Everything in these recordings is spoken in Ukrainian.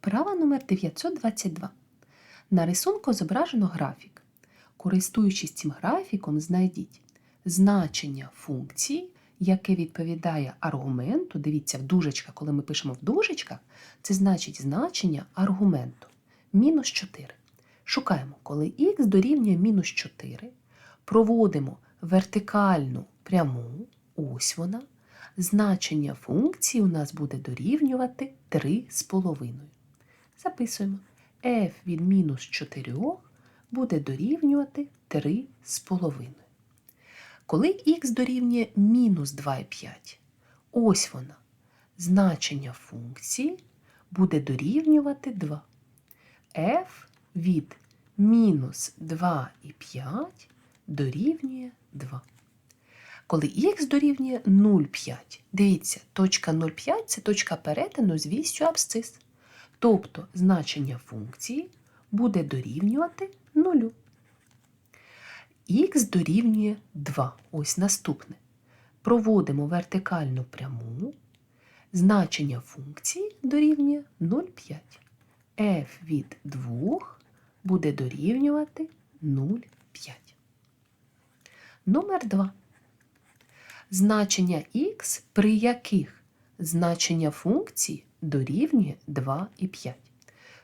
Вправа номер 922. На рисунку зображено графік. Користуючись цим графіком, знайдіть значення функції, яке відповідає аргументу. Дивіться, в дужечках, коли ми пишемо в дужечках, це значить значення аргументу. Мінус 4. Шукаємо, коли х дорівнює мінус 4, проводимо вертикальну пряму, ось вона. Значення функції у нас буде дорівнювати 3,5. Записуємо. f від мінус 4 буде дорівнювати 3,5. Коли х дорівнює мінус 2,5, ось вона. Значення функції буде дорівнювати 2. f від мінус 2,5 дорівнює 2. Коли х дорівнює 0,5, дивіться, точка 0,5 це точка перетину з вістю абсцис. Тобто значення функції буде дорівнювати 0. Х дорівнює 2. Ось наступне. Проводимо вертикальну пряму. Значення функції дорівнює 0,5. f від 2 буде дорівнювати 0,5. Номер 2. Значення х, при яких значення функції дорівнює 2 і 5.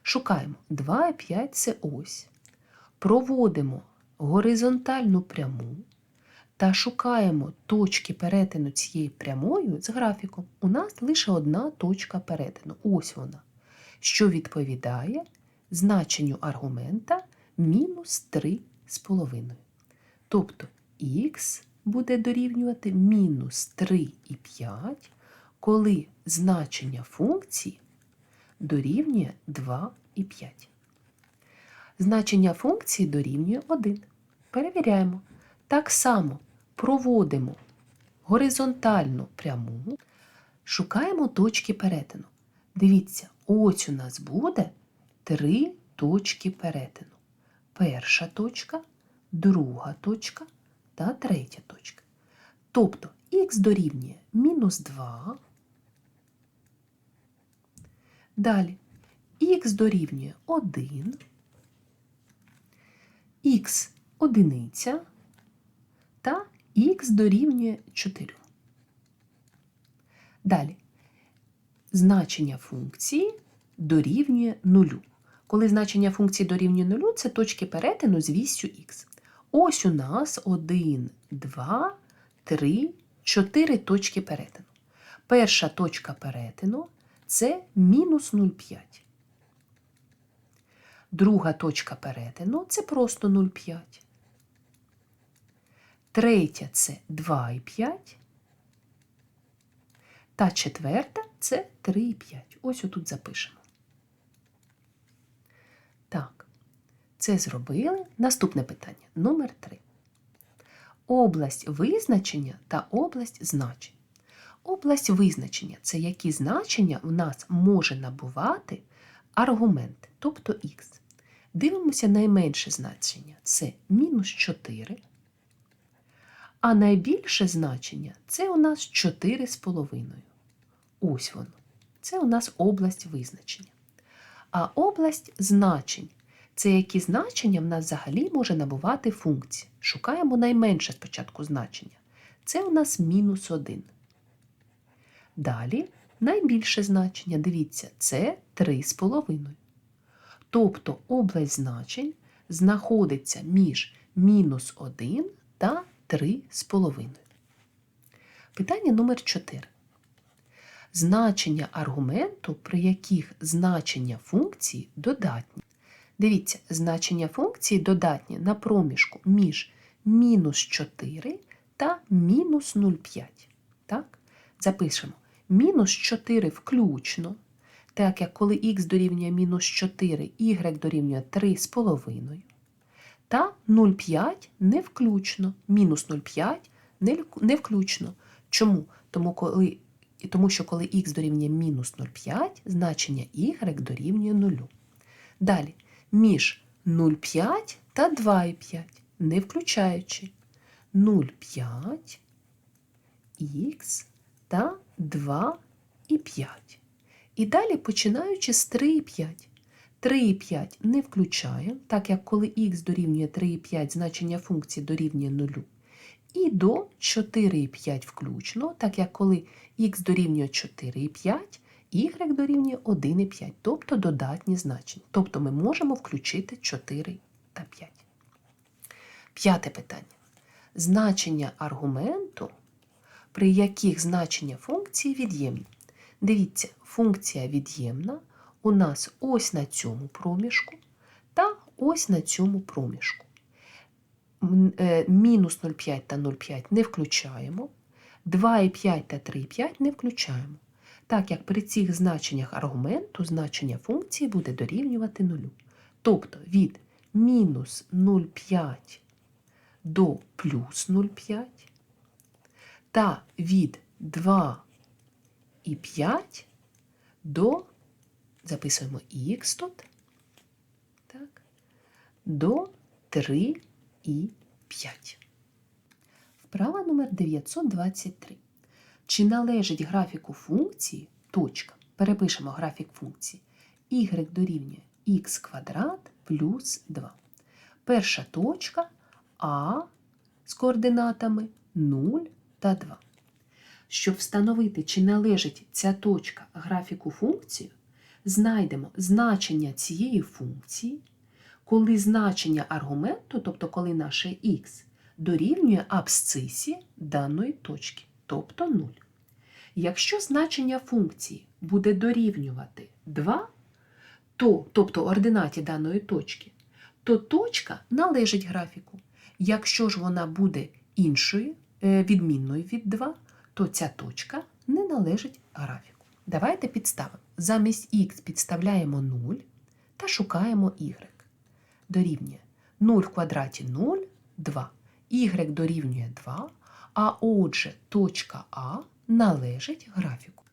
Шукаємо 2 і 5 це ось. Проводимо горизонтальну пряму та шукаємо точки перетину цією прямою з графіком. У нас лише одна точка перетину. Ось вона, що відповідає значенню аргумента мінус 3,5. Тобто х буде дорівнювати мінус 3,5, коли значення функції дорівнює 2,5. Значення функції дорівнює 1. Перевіряємо. Так само проводимо горизонтальну пряму, шукаємо точки перетину. Дивіться, ось у нас буде три точки перетину. Перша точка, друга точка та третя точка. Тобто х дорівнює мінус 2. Далі х дорівнює 1, х одиниця та х дорівнює 4. Далі значення функції дорівнює 0. Коли значення функції дорівнює 0, це точки перетину з вістю х. Ось у нас 1, 2, 3, 4 точки перетину. Перша точка перетину це мінус 0,5. Друга точка перетину це просто 0,5. Третя це 2,5. Та четверта це 3,5. Ось отут запишемо. Так, це зробили. Наступне питання номер 3. Область визначення та область значень. Область визначення це які значення в нас може набувати аргумент, тобто х. Дивимося найменше значення це мінус 4. А найбільше значення це у нас 4,5. Ось воно. Це у нас область визначення. А область значень це які значення в нас взагалі може набувати функція. Шукаємо найменше спочатку значення. Це у нас мінус 1. Далі найбільше значення, дивіться, це 3,5. Тобто область значень знаходиться між мінус 1 та 3,5. Питання номер 4. Значення аргументу, при яких значення функції додатні. Дивіться, значення функції додатні на проміжку між мінус 4 та мінус 0,5. Так? Запишемо мінус 4 включно, так як коли х дорівнює мінус 4, y дорівнює 3,5. Та 0,5 не включно, мінус 0,5 не включно. Чому? Тому, коли, тому що коли х дорівнює мінус 0,5, значення y дорівнює 0. Далі між 0,5 та 2,5, не включаючи 0,5 х та 2 і 5. І далі починаючи з 3,5. 3,5 не включаємо, так як коли х дорівнює 3,5, значення функції дорівнює 0. І до 4,5 включно, так як коли х дорівнює 4,5, y дорівнює 1,5, тобто додатні значення. Тобто ми можемо включити 4 та 5. П'яте питання. Значення аргументу, при яких значення функції від'ємні. Дивіться, функція від'ємна у нас ось на цьому проміжку та ось на цьому проміжку. Е, Мінус 0,5 та 0,5 не включаємо, 2,5 та 3,5 не включаємо. Так як при цих значеннях аргументу значення функції буде дорівнювати нулю. Тобто від мінус 0,5 до плюс 0,5 та від 2,5 до, записуємо х тут, так, до 3 і 5. Вправа номер 923. Чи належить графіку функції точка? Перепишемо графік функції y дорівнює х квадрат плюс 2. Перша точка А з координатами 0 та 2. Щоб встановити, чи належить ця точка графіку функції, знайдемо значення цієї функції, коли значення аргументу, тобто коли наше х, дорівнює абсцисі даної точки, тобто 0. Якщо значення функції буде дорівнювати 2, то, тобто ординаті даної точки, то точка належить графіку. Якщо ж вона буде іншою, відмінною від 2, то ця точка не належить графіку. Давайте підставимо. Замість х підставляємо 0 та шукаємо y. Дорівнює 0 в квадраті 0, 2. y дорівнює 2, а отже точка А належить графіку.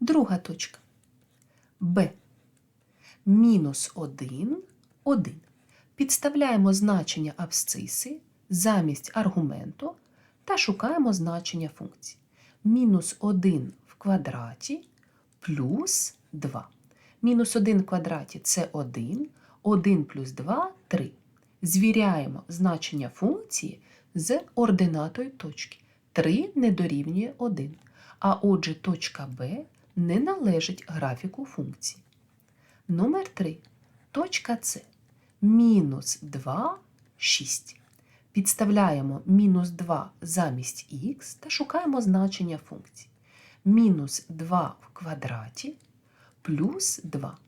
Друга точка. Б. Мінус 1, 1. Підставляємо значення абсциси замість аргументу та шукаємо значення функції. Мінус 1 в квадраті плюс 2. Мінус 1 в квадраті це 1, 1 плюс 2 – 3. Звіряємо значення функції з ординатою точки. 3 не дорівнює 1, а отже точка Б не належить графіку функції. Номер 3. Точка С. Мінус 2, 6. Підставляємо мінус 2 замість х та шукаємо значення функції. Мінус 2 в квадраті плюс 2.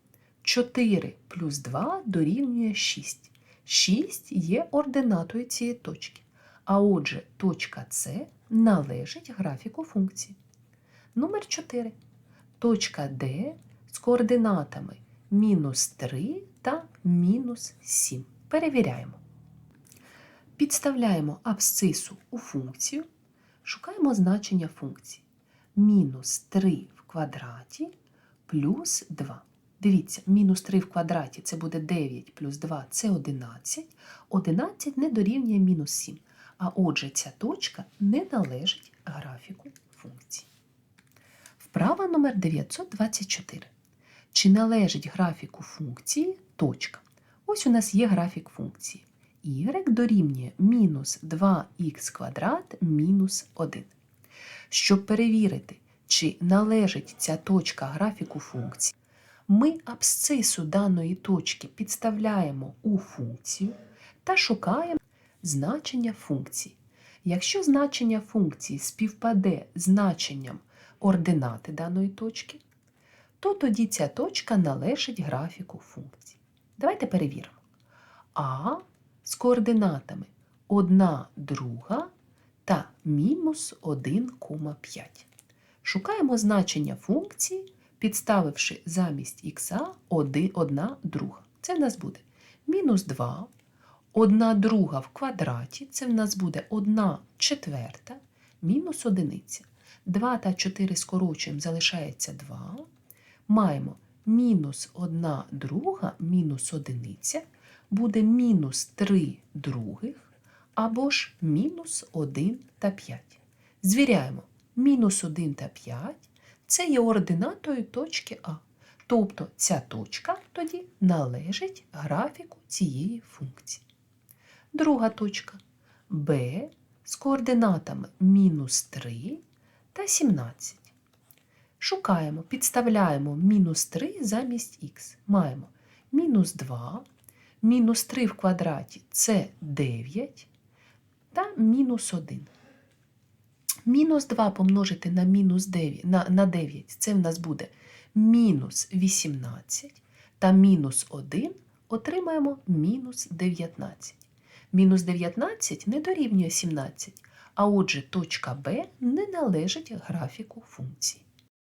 4 плюс 2 дорівнює 6. 6 є ординатою цієї точки. А отже, точка С належить графіку функції. Номер 4. Точка Д з координатами мінус 3 та мінус 7. Перевіряємо. Підставляємо абсцису у функцію, шукаємо значення функції. Мінус 3 в квадраті плюс 2. Дивіться, мінус 3 в квадраті це буде 9 плюс 2 це 11. 11 не дорівнює мінус 7. А отже, ця точка не належить графіку функції. Вправа номер 924. Чи належить графіку функції точка? Ось у нас є графік функції. Y дорівнює мінус 2х квадрат мінус 1. Щоб перевірити, чи належить ця точка графіку функції, ми абсцису даної точки підставляємо у функцію та шукаємо значення функції. Якщо значення функції співпаде з значенням ординати даної точки, то тоді ця точка належить графіку функції. Давайте перевіримо. А з координатами 1 друга та мінус 1,5. Шукаємо значення функції, підставивши замість х 1 друга. Це в нас буде мінус 2, 1 друга в квадраті, це в нас буде 1 четверта, мінус одиниця. 2 та 4 скорочуємо, залишається 2. Маємо мінус 1 друга, мінус одиниця, буде мінус 3 других, або ж мінус 1 та 5. Звіряємо, мінус 1 та 5 це є ординатою точки А. Тобто ця точка тоді належить графіку цієї функції. Друга точка Б з координатами мінус 3 та 17. Шукаємо, підставляємо мінус 3 замість х. Маємо мінус 2, мінус 3 в квадраті це 9 та мінус 1. Мінус 2 помножити на мінус 9, на, на 9 це в нас буде мінус 18 та мінус 1 отримаємо мінус 19. Мінус 19 не дорівнює 17, а отже точка Б не належить графіку функції.